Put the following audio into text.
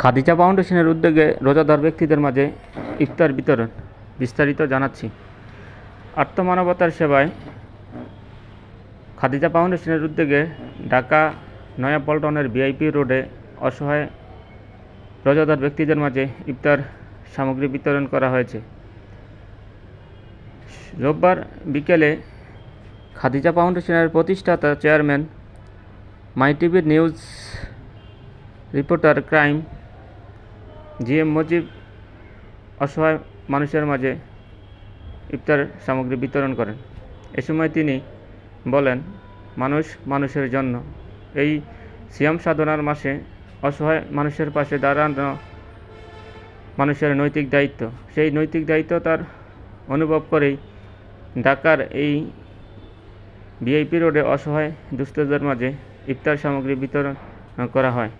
খাদিজা ফাউন্ডেশনের উদ্যোগে রোজাদার ব্যক্তিদের মাঝে ইফতার বিতরণ বিস্তারিত জানাচ্ছি। আত্মমানবতার সেবায় খাদিজা ফাউন্ডেশনের উদ্যোগে ঢাকা নয়াপল্টনের ভিআইপি রোডে অসহায় রোজাদার ব্যক্তিদের মাঝে ইফতার সামগ্রী বিতরণ করা হয়েছে। রোববার বিকেলে খাদিজা ফাউন্ডেশনের প্রতিষ্ঠাতা চেয়ারম্যান মাই টিভির news reporter crime G M Mojib অসহায় মানুষের মাঝে ইফতার সামগ্রী বিতরণ করেন। এ সময় তিনি বলেন, মানুষ মানুষের জন্য। এই সিয়াম সাধনার মাসে অসহায় মানুষের পাশে দাঁড়ানো মানুষের নৈতিক দায়িত্ব। সেই নৈতিক দায়িত্ব তার অনুভব করেই ঢাকার এই ভিআইপি রোডে অসহায় দুস্থদের মাঝে ইফতার সামগ্রী বিতরণ করা হয়।